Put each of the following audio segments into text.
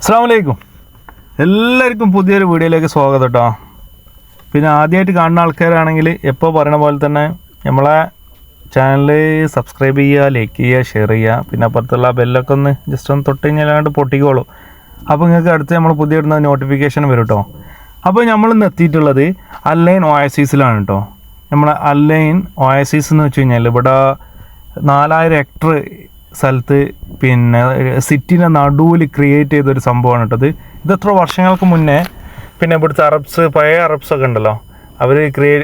അസ്സാം വലൈക്കും എല്ലാവർക്കും പുതിയൊരു വീഡിയോയിലേക്ക് സ്വാഗതം കേട്ടോ പിന്നെ ആദ്യമായിട്ട് കാണുന്ന ആൾക്കാരാണെങ്കിൽ എപ്പോൾ പറയണ പോലെ തന്നെ നമ്മളെ ചാനൽ സബ്സ്ക്രൈബ് ചെയ്യുക ലൈക്ക് ചെയ്യുക ഷെയർ ചെയ്യുക. പിന്നെ അപ്പുറത്തുള്ള ബെല്ലൊക്കെ ഒന്ന് ജസ്റ്റ് ഒന്ന് തൊട്ട് കഴിഞ്ഞാലാണ്ട് പൊട്ടിക്കോളൂ. അപ്പോൾ നിങ്ങൾക്ക് അടുത്ത് നമ്മൾ പുതിയ ഇടുന്ന നോട്ടിഫിക്കേഷൻ വരും കേട്ടോ അപ്പോൾ നമ്മൾ ഇന്ന് എത്തിയിട്ടുള്ളത് അല്ലൈൻ ഒയസീസിലാണ് കേട്ടോ നമ്മളെ അല്ലൈൻ ഒയസീസ് എന്ന് വെച്ച് കഴിഞ്ഞാൽ ഇവിടെ നാലായിരം ഹെക്ടർ സ്ഥലത്ത് പിന്നെ സിറ്റിന്റെ നടുവിൽ ക്രിയേറ്റ് ചെയ്തൊരു സംഭവമാണ് കേട്ടത് ഇത് എത്ര വർഷങ്ങൾക്ക് മുന്നേ പിന്നെ ഇവിടുത്തെ അറബ്സ് പഴയ അറബ്സ് ഒക്കെ ഉണ്ടല്ലോ. അവർ ക്രിയേ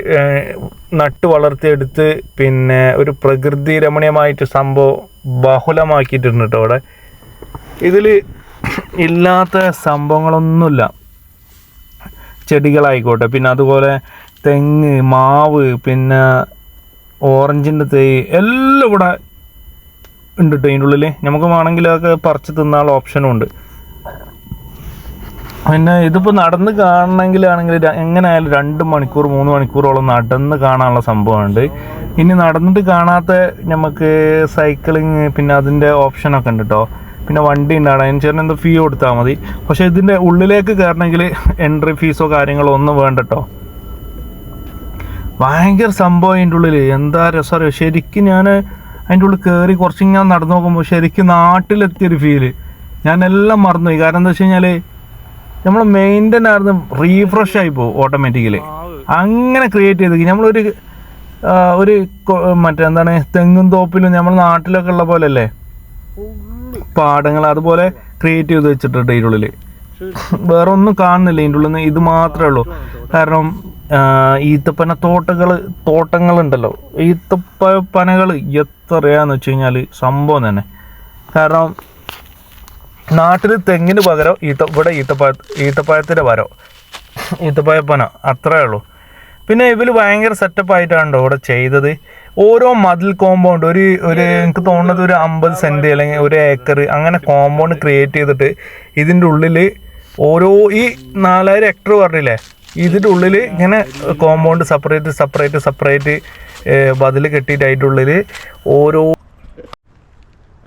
നട്ട് വളർത്തിയെടുത്ത് പിന്നെ ഒരു പ്രകൃതി രമണീയമായിട്ട് സംഭവം ബഹുലമാക്കിയിട്ടുണ്ട് കേട്ടോ അവിടെ. ഇതിൽ ഇല്ലാത്ത സംഭവങ്ങളൊന്നുമില്ല. ചെടികളായിക്കോട്ടെ പിന്നെ അതുപോലെ തെങ്ങ് മാവ് പിന്നെ ഓറഞ്ചിന്റെ തൈ എല്ലാം ഇവിടെ ഉണ്ട് കേട്ടോ ഉള്ളിൽ നമുക്ക് വേണമെങ്കിൽ അതൊക്കെ പറിച്ച് തിന്നാനുള്ള ഓപ്ഷനും ഉണ്ട്. പിന്നെ ഇതിപ്പോൾ നടന്ന് കാണണമെങ്കിലാണെങ്കിൽ എങ്ങനെയായാലും രണ്ട് മണിക്കൂർ മൂന്ന് മണിക്കൂറോളം നടന്ന് കാണാനുള്ള സംഭവമുണ്ട്. ഇനി നടന്നിട്ട് കാണാത്ത നമുക്ക് സൈക്ലിങ് പിന്നെ അതിന്റെ ഓപ്ഷനൊക്കെ ഉണ്ട് കേട്ടോ പിന്നെ വണ്ടി ഉണ്ടാണ് അതിന് ചേർന്ന് എന്തോ ഫീ കൊടുത്താൽ മതി. പക്ഷേ ഇതിന്റെ ഉള്ളിലേക്ക് കയറണമെങ്കിൽ എൻട്രി ഫീസോ കാര്യങ്ങളോ ഒന്നും വേണ്ട കേട്ടോ ഭയങ്കര സംഭവം അതിന്റെ ഉള്ളിൽ എന്താ രസം ശരിക്കും ഞാൻ അതിന്റെ ഉള്ളിൽ കയറി കുറച്ച് ഞാൻ നടന്നു നോക്കുമ്പോൾ ശരിക്കും നാട്ടിലെത്തിയൊരു ഫീൽ ഞാൻ എല്ലാം മറന്നുപോയി. കാരണം എന്താ വെച്ച് കഴിഞ്ഞാൽ നമ്മൾ മെയിന്റെൻ ആയിരുന്നു റീഫ്രഷ് ആയി പോകും ഓട്ടോമാറ്റിക്കലി അങ്ങനെ ക്രിയേറ്റ് ചെയ്ത് നമ്മളൊരു ഒരു മറ്റേ എന്താണ് തെങ്ങും തോപ്പിലും നമ്മൾ നാട്ടിലൊക്കെ ഉള്ള പോലെ അല്ലേ പാടങ്ങൾ അതുപോലെ ക്രിയേറ്റ് ചെയ്ത് വെച്ചിട്ടുണ്ട് ഇതിന്റെ ഉള്ളിൽ വേറെ ഒന്നും കാണുന്നില്ല. ഇതിന്റെ ഉള്ളിൽ നിന്ന് ഇത് മാത്രമേ ഉള്ളൂ. കാരണം ഈത്തപ്പന തോട്ടങ്ങൾ തോട്ടങ്ങളുണ്ടല്ലോ. ഈത്തപ്പനകൾ എത്രയാന്ന് വെച്ച് കഴിഞ്ഞാൽ സംഭവം തന്നെ. കാരണം നാട്ടിൽ തെങ്ങിന് പകരം ഈത്ത ഇവിടെ ഈത്തപ്പഴ ഈത്തപ്പഴത്തിന്റെ വരോ ഈത്തപ്പഴപ്പന അത്രേ ഉള്ളൂ. പിന്നെ ഇവർ ഭയങ്കര സെറ്റപ്പ് ആയിട്ടാണ് ഇവിടെ ചെയ്തത്. ഓരോ മതിൽ കോമ്പൗണ്ട് ഒരു ഒരു എനിക്ക് തോന്നുന്നത് ഒരു അമ്പത് സെന്റ് അല്ലെങ്കിൽ ഒരു ഏക്കർ അങ്ങനെ കോമ്പൗണ്ട് ക്രിയേറ്റ് ചെയ്തിട്ട് ഇതിന്റെ ഉള്ളിൽ ഓരോ ഈ നാലായിരം ഹെക്ടർ പറഞ്ഞില്ലേ? ഇതിന്റെ ഉള്ളിൽ ഇങ്ങനെ കോമ്പൗണ്ട് സെപ്പറേറ്റ് സെപ്പറേറ്റ് സെപ്പറേറ്റ് ബതിൽ കെട്ടിയിട്ട് അതിന്റെ ഉള്ളിൽ ഓരോ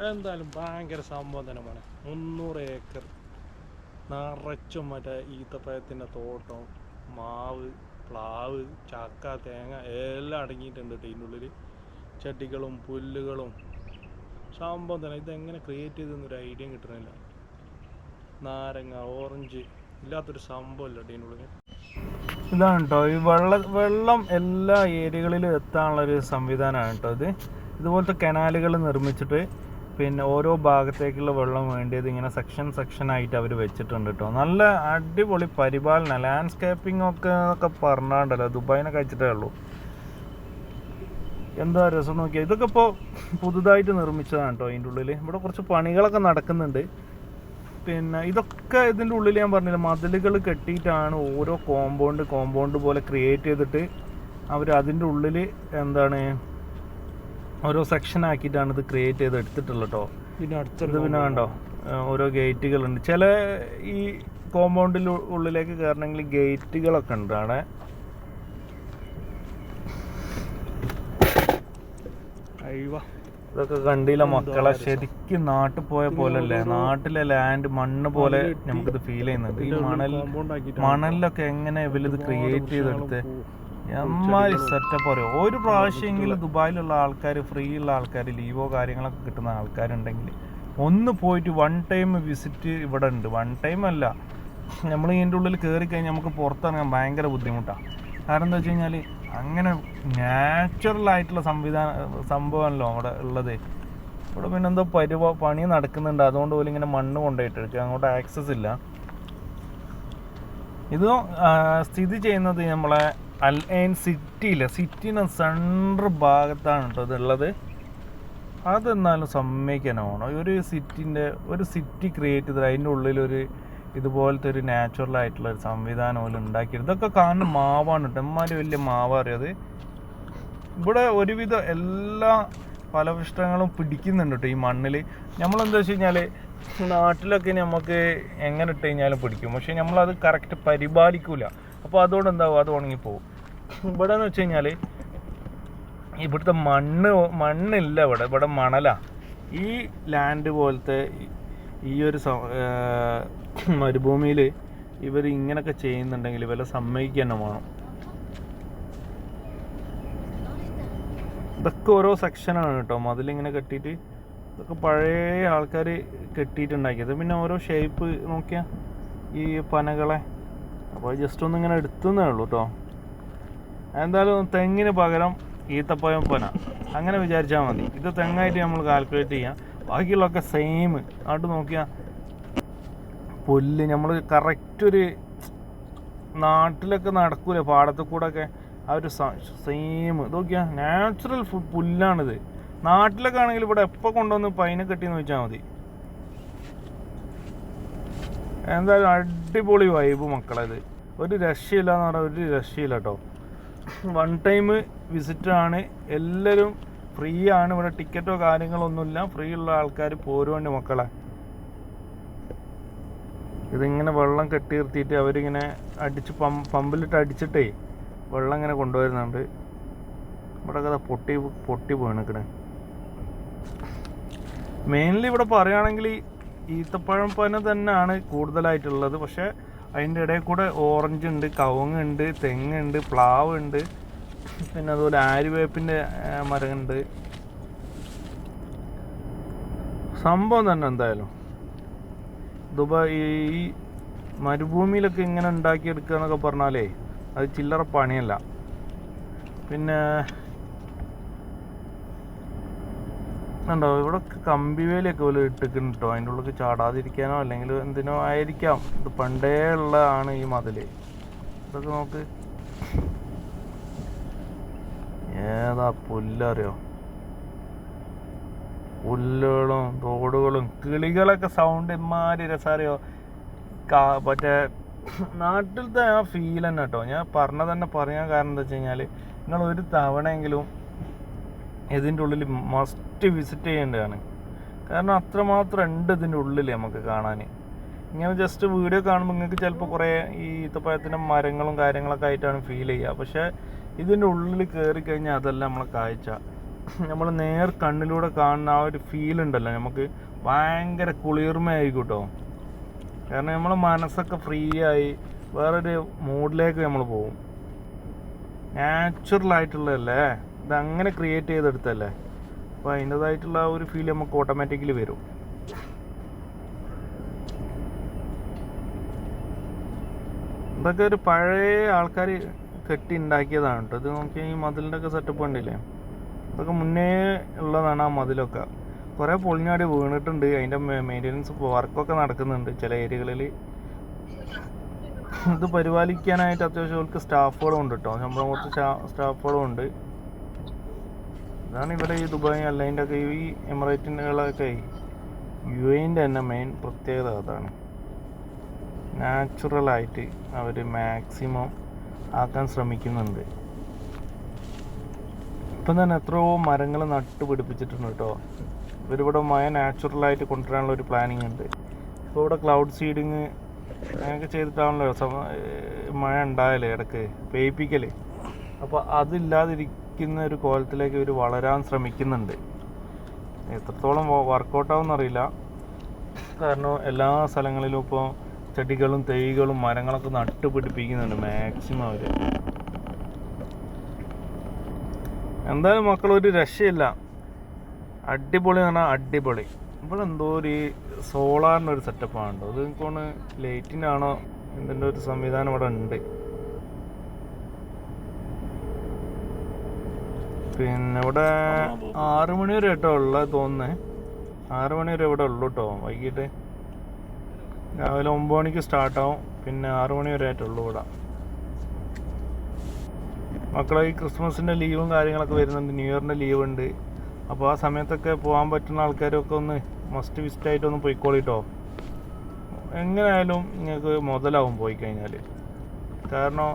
എന്തായാലും ഭയങ്കര സംഭവം മുന്നൂറ് ഏക്കർ. നിറച്ചും മറ്റേ ഈത്തപ്പഴത്തിന്റെ തോട്ടം മാവ് പ്ലാവ് ചക്ക തേങ്ങ എല്ലാം അടങ്ങിയിട്ടുണ്ട് ഇതിന്റെ ഉള്ളിൽ ചെടികളും പുല്ലുകളും. സംഭവം തന്നെ. ഇതെങ്ങനെ ക്രിയേറ്റ് ചെയ്തെന്നൊരു ഐഡിയ കിട്ടുന്നില്ല നാരങ്ങ ഓറഞ്ച് ഇല്ലാത്തൊരു സംഭവമല്ല ഇതിന്റെ ഉള്ളിൽ ഇതാണ് കേട്ടോ ഈ വെള്ള വെള്ളം എല്ലാ ഏരിയകളിലും എത്താനുള്ള ഒരു സംവിധാനമാണ് കേട്ടോ ഇത്. ഇതുപോലത്തെ കനാലുകൾ നിർമ്മിച്ചിട്ട് പിന്നെ ഓരോ ഭാഗത്തേക്കുള്ള വെള്ളം വേണ്ടിയത് ഇങ്ങനെ സെക്ഷൻ സെക്ഷൻ ആയിട്ട് അവർ വെച്ചിട്ടുണ്ട് കേട്ടോ നല്ല അടിപൊളി പരിപാലന ലാൻഡ്സ്കേപ്പിംഗ് ഒക്കെ ഒക്കെ പറഞ്ഞാണ്ടല്ലോ. ദുബായിനെ കഴിച്ചിട്ടേ ഉള്ളൂ. എന്താ രസം നോക്കിയാൽ ഇതൊക്കെ ഇപ്പോൾ പുതുതായിട്ട് നിർമ്മിച്ചതാണ് കേട്ടോ അതിന്റെ ഉള്ളിൽ ഇവിടെ കുറച്ച് പണികളൊക്കെ നടക്കുന്നുണ്ട്. പിന്നെ ഇതൊക്കെ ഇതിന്റെ ഉള്ളിൽ ഞാൻ പറഞ്ഞില്ല മതിലുകൾ കെട്ടിയിട്ടാണ് ഓരോ കോമ്പൗണ്ട് കോമ്പൗണ്ട് പോലെ ക്രിയേറ്റ് ചെയ്തിട്ട് അവർ അതിന്റെ ഉള്ളിൽ എന്താണ് ഓരോ സെക്ഷൻ ആക്കിയിട്ടാണ് ഇത് ക്രിയേറ്റ് ചെയ്ത് എടുത്തിട്ടുള്ളത് കേട്ടോ പിന്നെ അടുത്തത് പിന്നെ വേണ്ടോ ഓരോ ഗേറ്റുകളുണ്ട് ചില ഈ കോമ്പൗണ്ടിൽ ഉള്ളിലേക്ക് കയറണമെങ്കിൽ ഗേറ്റുകളൊക്കെ ഉണ്ട്. അവിടെ അയ്യോ. ഇതൊക്കെ കണ്ടില്ല മക്കളെ. ശരിക്കും നാട്ടിൽ പോയ പോലല്ലേ? നാട്ടിലെ ലാൻഡ് മണ്ണ് പോലെ നമുക്കിത് ഫീൽ ചെയ്യുന്നുണ്ട്. ഈ മണൽ മണലിലൊക്കെ എങ്ങനെ ഇവരിത് ക്രിയേറ്റ് ചെയ്തെടുത്ത്? എമ്മാതിരി സെറ്റപ്പ് പറയും? ഒരു പ്രാവശ്യമെങ്കിലും ദുബായിലുള്ള ആൾക്കാർ ഫ്രീ ഉള്ള ആൾക്കാർ ലീവോ കാര്യങ്ങളൊക്കെ കിട്ടുന്ന ആൾക്കാരുണ്ടെങ്കിൽ ഒന്ന് പോയിട്ട് വൺ ടൈം വിസിറ്റ് ഇവിടെ ഉണ്ട്. വൺ ടൈം അല്ല. നമ്മൾ ഇതിന്റെ ഉള്ളിൽ കയറി കഴിഞ്ഞാൽ നമുക്ക് പുറത്തിറങ്ങാൻ ഭയങ്കര ബുദ്ധിമുട്ടാണ് കാരണം എന്താ വെച്ച് കഴിഞ്ഞാൽ അങ്ങനെ നാച്ചുറൽ ആയിട്ടുള്ള സംവിധാന സംഭവമല്ലോ അവിടെ ഉള്ളത്. ഇവിടെ പിന്നെ എന്തോ പരുവ പണി നടക്കുന്നുണ്ട്. അതുകൊണ്ട് പോലും ഇങ്ങനെ മണ്ണ് കൊണ്ടുപോയിട്ട് അങ്ങോട്ട് ആക്സസ് ഇല്ല. ഇത് സ്ഥിതി ചെയ്യുന്നത് നമ്മളെ അൽ ഐൻ സിറ്റിയിലെ. സിറ്റിന്റെ സെൻട്രൽ ഭാഗത്താണ് കേട്ടോ ഇതുള്ളത്. അതെന്നാലും സമ്മതിക്കാനാണോ ഒരു സിറ്റിന്റെ ഒരു സിറ്റി ക്രിയേറ്റ് ചെയ്ത് അതിന്റെ ഉള്ളിലൊരു ഇതുപോലത്തെ ഒരു നാച്ചുറൽ ആയിട്ടുള്ള ഒരു സംവിധാനം പോലും ഉണ്ടാക്കിയത്. ഇതൊക്കെ കാണുന്ന മാവാണ് കേട്ടോ എമ്മാതിരി വലിയ മാവ് അറിയത് ഇവിടെ ഒരുവിധം എല്ലാ ഫലപുഷ്ടങ്ങളും പിടിക്കുന്നുണ്ട് കേട്ടോ ഈ മണ്ണിൽ നമ്മളെന്താ വെച്ച് കഴിഞ്ഞാൽ നാട്ടിലൊക്കെ നമുക്ക് എങ്ങനെ ഇട്ട് കഴിഞ്ഞാലും പിടിക്കും. പക്ഷെ നമ്മളത് കറക്റ്റ് പരിപാലിക്കൂല. അപ്പോൾ അതുകൊണ്ട് എന്താവും? അത് ഉണങ്ങിപ്പോവും. ഇവിടെ എന്ന് വെച്ച് കഴിഞ്ഞാൽ ഇവിടുത്തെ മണ്ണ് മണ്ണില്ല ഇവിടെ. ഇവിടെ മണലാ. ഈ ലാൻഡ് പോലത്തെ ഈ ഒരു മരുഭൂമിയിൽ ഇവർ ഇങ്ങനൊക്കെ ചെയ്യുന്നുണ്ടെങ്കിൽ ഇവരെ സമ്മതിക്കുക തന്നെ വേണം. ഇതൊക്കെ ഓരോ സെക്ഷനാണ് കേട്ടോ. മതിലിങ്ങനെ കെട്ടിയിട്ട് ഇതൊക്കെ പഴയ ആൾക്കാർ കെട്ടിയിട്ടുണ്ടാക്കിയത് പിന്നെ ഓരോ ഷേപ്പ് നോക്കിയാൽ ഈ പനകളെ. അപ്പോൾ ജസ്റ്റ് ഒന്ന് ഇങ്ങനെ എടുത്തുന്നേ ഉള്ളൂ കേട്ടോ. എന്തായാലും തെങ്ങിന് പകരം ഈത്തപ്പഴം പന. അങ്ങനെ വിചാരിച്ചാൽ മതി. ഇത് തെങ്ങായിട്ട് നമ്മൾ കാൽക്കുലേറ്റ് ചെയ്യാം. ബാക്കിയുള്ളതൊക്കെ സെയിം അങ്ങോട്ട് നോക്കിയാൽ പുല്ല് നമ്മൾ കറക്റ്റ് ഒരു നാട്ടിലൊക്കെ നടക്കൂലേ പാടത്തു കൂടെ ഒക്കെ ആ ഒരു സെയിം ഇത് നോക്കിയാൽ നാച്ചുറൽ പുല്ലാണിത്. നാട്ടിലൊക്കെ ആണെങ്കിൽ ഇവിടെ എപ്പോൾ കൊണ്ടുവന്ന് പൈന കെട്ടിയെന്ന് വെച്ചാൽ മതി. എന്തായാലും അടിപൊളി വൈബ് മക്കളത്. ഒരു രക്ഷയില്ല എന്ന് പറഞ്ഞാൽ ഒരു രക്ഷയില്ല കേട്ടോ വൺ ടൈം വിസിറ്റാണ് എല്ലാവരും ഫ്രീ ആണ് ഇവിടെ ടിക്കറ്റോ കാര്യങ്ങളൊന്നുമില്ല. ഫ്രീ ഉള്ള ആൾക്കാർ പോരുവേണ്ടി മക്കളെ. ഇതിങ്ങനെ വെള്ളം കെട്ടി നിർത്തിയിട്ട് അവരിങ്ങനെ അടിച്ച് പമ്പിലിട്ട് അടിച്ചിട്ടേ വെള്ളം ഇങ്ങനെ കൊണ്ടുവരുന്നുണ്ട്. ഇവിടെ കഥ പൊട്ടി പൊട്ടി പോയിണക്കണേ. മെയിൻലി ഇവിടെ പറയുകയാണെങ്കിൽ ഈത്തപ്പഴം പന തന്നെയാണ് കൂടുതലായിട്ടുള്ളത്. പക്ഷേ അതിന്റെ ഇടയിൽ കൂടെ ഓറഞ്ച് ഉണ്ട് കവുങ്ങുണ്ട് തെങ്ങുണ്ട് പ്ലാവ് ഉണ്ട്. പിന്നെ അതുപോലെ ആര്യവേപ്പിന്റെ മരമുണ്ട് സംഭവം തന്നെ എന്തായാലും. ദുബായ് ഈ മരുഭൂമിയിലൊക്കെ ഇങ്ങനെ ഉണ്ടാക്കിയെടുക്കുക എന്നൊക്കെ പറഞ്ഞാലേ അത് ചില്ലറ പണിയല്ല. പിന്നെ ഉണ്ടോ ഇവിടെ കമ്പിവേലിയൊക്കെ പോലെ ഇട്ടിക്കുന്നു കേട്ടോ അതിന്റെ ഉള്ളിൽ ചാടാതിരിക്കാനോ അല്ലെങ്കിൽ എന്തിനോ ആയിരിക്കാം. ഇത് പണ്ടേ ഉള്ളതാണ് ഈ മതിൽ ഇതൊക്കെ നോക്ക്. ഏതാ പുല്ലറിയോ? പുല്ലുകളും തോടുകളും കിളികളൊക്കെ സൗണ്ട് ഇമാരി രസറിയോ? കാ- മറ്റേ നാട്ടിലത്തെ ആ ഫീൽ തന്നെ കേട്ടോ ഞാൻ പറഞ്ഞ തന്നെ പറയാൻ കാരണം എന്താ വെച്ച് കഴിഞ്ഞാൽ നിങ്ങൾ ഒരു തവണയെങ്കിലും ഇതിന്റെ ഉള്ളിൽ മസ്റ്റ് വിസിറ്റ് ചെയ്യേണ്ടതാണ്. കാരണം അത്രമാത്രം ഉണ്ട് ഇതിന്റെ ഉള്ളിൽ നമുക്ക് കാണാൻ ഇങ്ങനെ ജസ്റ്റ് വീഡിയോ കാണുമ്പോൾ നിങ്ങൾക്ക് ചിലപ്പോൾ കുറേ ഈ ഈത്തപ്പഴത്തിന്റെ മരങ്ങളും കാര്യങ്ങളൊക്കെ ആയിട്ടാണ് ഫീൽ ചെയ്യുക പക്ഷേ ഇതിന്റെ ഉള്ളിൽ കയറി കഴിഞ്ഞാൽ അതല്ല നമ്മളെ കാഴ്ച. നമ്മൾ നേർ കണ്ണിലൂടെ കാണുന്ന ആ ഒരു ഫീൽ ഉണ്ടല്ലോ. നമുക്ക് ഭയങ്കര കുളിർമയായിരിക്കും കേട്ടോ. കാരണം നമ്മളെ മനസ്സൊക്കെ ഫ്രീ ആയി വേറൊരു മൂഡിലേക്ക് നമ്മൾ പോകും. നാച്ചുറൽ ആയിട്ടുള്ളതല്ലേ? ഇത് അങ്ങനെ ക്രിയേറ്റ് ചെയ്തെടുത്തല്ലേ അപ്പോൾ അതിന്റെതായിട്ടുള്ള ഒരു ഫീൽ നമുക്ക് ഓട്ടോമാറ്റിക്കലി വരും. ഇതൊക്കെ ഒരു പഴയ ആൾക്കാർ കെട്ടി ഉണ്ടാക്കിയതാണ് കേട്ടോ ഇത് നോക്കിയാൽ ഈ മതിലിന്റെ ഒക്കെ സെറ്റപ്പ് കണ്ടില്ലേ? അതൊക്കെ മുന്നേ ഉള്ളതാണ് ആ മതിലൊക്കെ. കുറേ പൊളിഞ്ഞാടി വീണിട്ടുണ്ട്. അതിന്റെ മെയിന്റെനൻസ് വർക്കൊക്കെ നടക്കുന്നുണ്ട് ചില ഏരിയകളിൽ ഇത് പരിപാലിക്കാനായിട്ട് അത്യാവശ്യം അവർക്ക് സ്റ്റാഫുകളും ഉണ്ട് കേട്ടോ ശമ്പളം കുറച്ച് സ്റ്റാഫുകളും ഉണ്ട്. ഇതാണ് ഇവിടെ ഈ ദുബായ് അല്ലതിന്റെ ഒക്കെ ഈ എമിറേറ്റിന്റെകളൊക്കെ യു എന്റെ തന്നെ മെയിൻ പ്രത്യേകത അതാണ്. നാച്ചുറലായിട്ട് അവർ മാക്സിമം ആക്കാൻ ശ്രമിക്കുന്നുണ്ട്. ഇപ്പം തന്നെ എത്രയോ മരങ്ങൾ നട്ട് പിടിപ്പിച്ചിട്ടുണ്ട് കേട്ടോ. ഇവരിവിടെ മഴ നാച്ചുറലായിട്ട് കൊണ്ടുവരാനുള്ള ഒരു പ്ലാനിങ് ഉണ്ട്. ഇപ്പോൾ ഇവിടെ ക്ലൗഡ് സീഡിങ് അങ്ങനെയൊക്കെ ചെയ്തിട്ടാണല്ലോ മഴ ഉണ്ടായാലേ ഇടയ്ക്ക് പെയ്പ്പിക്കൽ അപ്പോൾ അതില്ലാതിരിക്കുന്ന ഒരു കോലത്തിലേക്ക് ഇവർ വളരാൻ ശ്രമിക്കുന്നുണ്ട്. എത്രത്തോളം വർക്കൗട്ടാവും അറിയില്ല കാരണം എല്ലാ സ്ഥലങ്ങളിലും ഇപ്പോൾ ചെടികളും തൈകളും മരങ്ങളൊക്കെ നട്ടുപിടിപ്പിക്കുന്നുണ്ട് മാക്സിമം അവർ എന്തായാലും മക്കളൊരു രക്ഷയില്ല. അടിപൊളി എന്ന് പറഞ്ഞാൽ അടിപൊളി. ഇവിടെ എന്തോ ഒരു സോളാറിന്റെ ഒരു സെറ്റപ്പാണ് കേട്ടോ അത് എനിക്കൊന്ന് ലൈറ്റിനാണോ എന്തിന്റെ ഒരു സംവിധാനം ഇവിടെ ഉണ്ട്. പിന്നെ ഇവിടെ ആറ് മണി വരെ കേട്ടോ ഉള്ളത് തോന്നുന്നേ. ആറ് മണി വരെ ഇവിടെ ഉള്ളൂ കേട്ടോ വൈകിട്ട്. രാവിലെ ഒമ്പത് മണിക്ക് സ്റ്റാർട്ടാവും. പിന്നെ ആറു മണി വരെ ആയിട്ടുള്ളൂ ഇവിടെ. മക്കളെ ഈ ക്രിസ്മസിന്റെ ലീവും കാര്യങ്ങളൊക്കെ വരുന്നുണ്ട്. ന്യൂ ഇയറിന്റെ ലീവ് ഉണ്ട് അപ്പോൾ ആ സമയത്തൊക്കെ പോകാൻ പറ്റുന്ന ആൾക്കാരൊക്കെ ഒന്ന് മസ്റ്റ് വിസിറ്റ് ആയിട്ട് ഒന്ന് പോയിക്കോളിട്ടോ. എങ്ങനെയായാലും നിങ്ങൾക്ക് മുതലാവും പോയി കഴിഞ്ഞാൽ കാരണം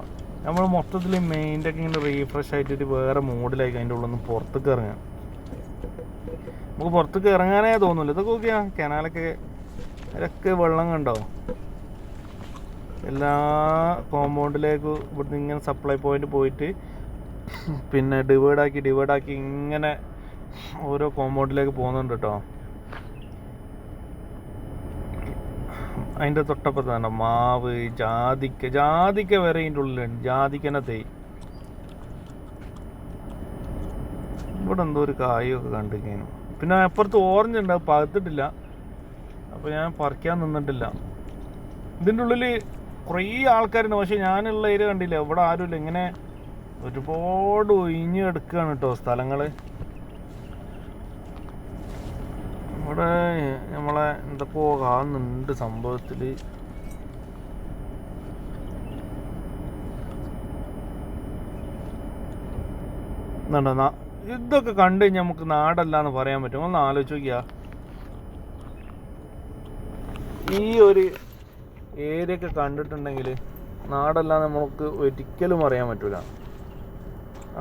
നമ്മൾ മൊത്തത്തിൽ മെയിന്റെ ഒക്കെ ഇങ്ങനെ റീഫ്രഷ് ആയിട്ടൊരു വേറെ മൂഡിലായി അതിന്റെ ഉള്ളിൽ നിന്ന് പുറത്തേക്ക് ഇറങ്ങാം നമുക്ക് പുറത്തേക്ക് ഇറങ്ങാനേ തോന്നുന്നില്ല ഇതൊക്കെ ഓക്കെയാണ് കനാലൊക്കെ അതിലൊക്കെ വെള്ളം കണ്ടോ? എല്ലാ കോമ്പൗണ്ടിലേക്ക് ഇവിടുന്ന് ഇങ്ങനെ സപ്ലൈ പോയിന്റ് പോയിട്ട് പിന്നെ ഡിവൈഡ് ആക്കി ഡിവൈഡ് ആക്കി ഇങ്ങനെ ഓരോ കോമ്പൗണ്ടിലേക്ക് പോകുന്നുണ്ട് കേട്ടോ അതിന്റെ തൊട്ടപ്പുറത്ത് തന്നെ മാവ് ജാതിക്ക ജാതിക്ക വരെ അതിന്റെ ഉള്ളിലുണ്ട്. ജാതിക്കനെ തേ. ഇവിടെ എന്തോ ഒരു കായൊക്കെ കണ്ടിരിക്കുന്നു. പിന്നെ അപ്പുറത്ത് ഓറഞ്ച് ഉണ്ട് പകത്തിട്ടില്ല. അപ്പോൾ ഞാൻ പറിക്കാൻ നിന്നിട്ടില്ല. ഇതിന്റെ ഉള്ളിൽ കുറേ ആൾക്കാരുണ്ട്. പക്ഷേ ഞാനുള്ള ഏരിയ കണ്ടില്ല. ഇവിടെ ആരുമില്ല. ഇങ്ങനെ ഒരുപാട് ഒഴിഞ്ഞ് കിടക്കുകയാണ് കേട്ടോ സ്ഥലങ്ങൾ ഇവിടെ നമ്മളെ എന്തൊക്കെയോ കാണുന്നുണ്ട് സംഭവത്തിൽ ഇതൊക്കെ കണ്ടു കഴിഞ്ഞാൽ നമുക്ക് നാടല്ല എന്ന് പറയാൻ പറ്റും. ഒന്ന് ആലോചിച്ച് നോക്കിയാ. ഈ ഒരു ഏരിയ ഒക്കെ കണ്ടിട്ടുണ്ടെങ്കിൽ നാടെല്ലാം നമുക്ക് ഒരിക്കലും അറിയാൻ പറ്റൂല.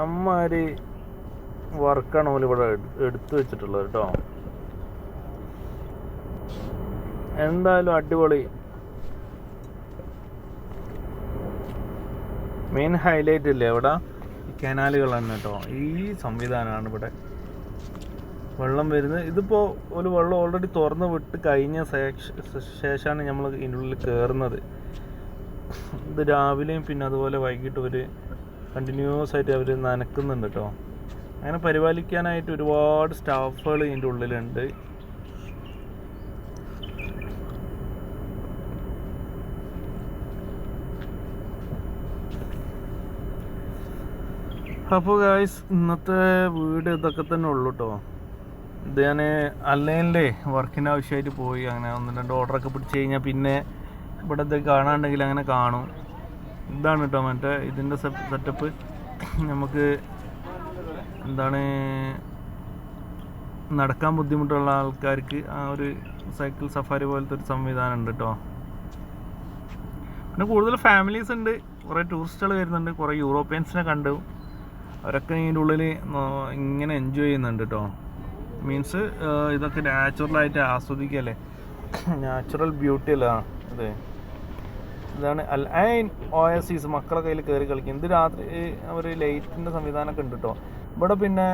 അമ്മാര് വർക്കാണ് പോലും ഇവിടെ എടുത്തു വെച്ചിട്ടുള്ളത് കേട്ടോ എന്തായാലും അടിപൊളി. മെയിൻ ഹൈലൈറ്റ് ഇല്ലേ ഇവിടെ? ഈ കനാലുകളാണ് കേട്ടോ ഈ സംവിധാനമാണ് ഇവിടെ വെള്ളം വരുന്നത്. ഇതിപ്പോൾ ഒരു വെള്ളം ഓൾറെഡി തുറന്ന് വിട്ട് കഴിഞ്ഞ ശേഷമാണ് നമ്മൾ ഇതിന്റെ ഉള്ളിൽ കയറുന്നത് ഇത് രാവിലെയും പിന്നെ അതുപോലെ വൈകിട്ട് ഒരു കണ്ടിന്യൂസ് ആയിട്ട് അവർ നനക്കുന്നുണ്ട് കേട്ടോ അങ്ങനെ പരിപാലിക്കാനായിട്ട് ഒരുപാട് സ്റ്റാഫുകൾ ഇതിന്റെ ഉള്ളിലുണ്ട്. അപ്പോൾ ഗായ്സ് ഇന്നത്തെ വീട് ഇതൊക്കെ തന്നെ ഉള്ളൂ കേട്ടോ ഇത് ഞാൻ അല്ലയിലെ വർക്കിന്റെ ആവശ്യമായിട്ട് പോയി. അങ്ങനെ ഒന്ന് രണ്ട് ഓർഡറൊക്കെ പിടിച്ച് കഴിഞ്ഞാൽ പിന്നെ ഇവിടെ ഇത് കാണാണ്ടെങ്കിൽ അങ്ങനെ കാണും. ഇതാണ് കേട്ടോ മറ്റേ ഇതിന്റെ സെറ്റപ്പ് നമുക്ക് എന്താണ് നടക്കാൻ ബുദ്ധിമുട്ടുള്ള ആൾക്കാർക്ക് ആ ഒരു സൈക്കിൾ സഫാരി പോലത്തെ ഒരു സംവിധാനം ഉണ്ട് കേട്ടോ പിന്നെ കൂടുതൽ ഫാമിലീസ് ഉണ്ട്. കുറേ ടൂറിസ്റ്റുകൾ വരുന്നുണ്ട്. കുറേ യൂറോപ്യൻസിനെ കണ്ടു. അവരൊക്കെ ഇതിന്റെ ഉള്ളിൽ ഇങ്ങനെ എൻജോയ് ചെയ്യുന്നുണ്ട് കേട്ടോ മീൻസ് ഇതൊക്കെ നാച്ചുറലായിട്ട് ആസ്വദിക്കല്ലേ? നാച്ചുറൽ ബ്യൂട്ടി അല്ല? അതെ. ഇതാണ് അൽ ഐൻ സീസ് മക്കളെ കയ്യിൽ കയറി കളിക്കും. ഇത് രാത്രി അവർ ലൈറ്റിന്റെ സംവിധാനമൊക്കെ ഉണ്ട് കേട്ടോ ഇവിടെ പിന്നെ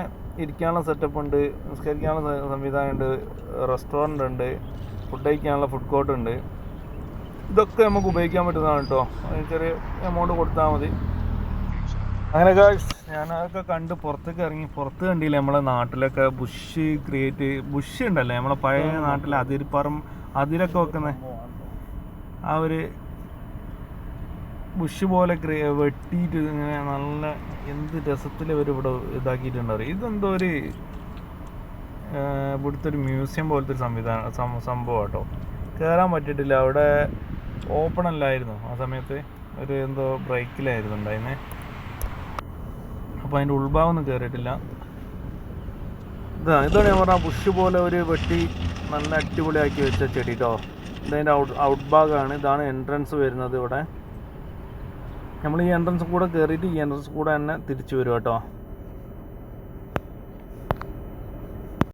ഇരിക്കാനുള്ള സെറ്റപ്പ് ഉണ്ട് നിസ്കരിക്കാനുള്ള സംവിധാനം ഉണ്ട് റെസ്റ്റോറന്റ് ഉണ്ട് ഫുഡ് കഴിക്കാനുള്ള ഫുഡ് കോർട്ട് ഉണ്ട്. ഇതൊക്കെ നമുക്ക് ഉപയോഗിക്കാൻ പറ്റുന്നതാണ് കേട്ടോ ചെറിയ എമൗണ്ട് കൊടുത്താൽ മതി. അങ്ങനെ ഗായ്സ് ഞാൻ അതൊക്കെ കണ്ട് പുറത്തേക്ക് ഇറങ്ങി പുറത്ത് കണ്ടില്ല നമ്മളെ നാട്ടിലൊക്കെ ബുഷ് ക്രിയേറ്റ് ബുഷ് ഉണ്ടല്ലേ നമ്മളെ പഴയ നാട്ടിലെ അതിരിപ്പറം അതിരൊക്കെ വെക്കുന്ന ആ ഒരു ബുഷ് പോലെ ക്രിയ വെട്ടിയിട്ട് ഇങ്ങനെ നല്ല എന്ത് രസത്തിൽ ഇവർ ഇവിടെ ഇതാക്കിയിട്ടുണ്ടാവും ഇതെന്തോ ഒരു ഇവിടുത്തെ ഒരു മ്യൂസിയം പോലത്തെ ഒരു സംവിധാനം സംഭവം കേട്ടോ കയറാൻ പറ്റിയിട്ടില്ല. അവിടെ ഓപ്പൺ അല്ലായിരുന്നു ആ സമയത്ത്. ഒരു എന്തോ ബ്രേക്കിലായിരുന്നു ഉണ്ടായിരുന്നേ. അപ്പോൾ അതിന്റെ ഉൾഭാഗം ഒന്നും കയറിയിട്ടില്ല ഇതാ ഇതാണ് ഞാൻ പറഞ്ഞ ബുഷ് പോലെ ഒരു വെട്ടി നല്ല അടിപൊളിയാക്കി വെച്ച ചെടി കേട്ടോ ഇതതിന്റെ ഔട്ട് ഔട്ട് ഭാഗമാണ് ഇതാണ് എൻട്രൻസ് വരുന്നത് ഇവിടെ. നമ്മൾ ഈ എൻട്രൻസ് കൂടെ കയറിയിട്ട് ഈ എൻട്രൻസ് കൂടെ തന്നെ തിരിച്ചു വരും കേട്ടോ.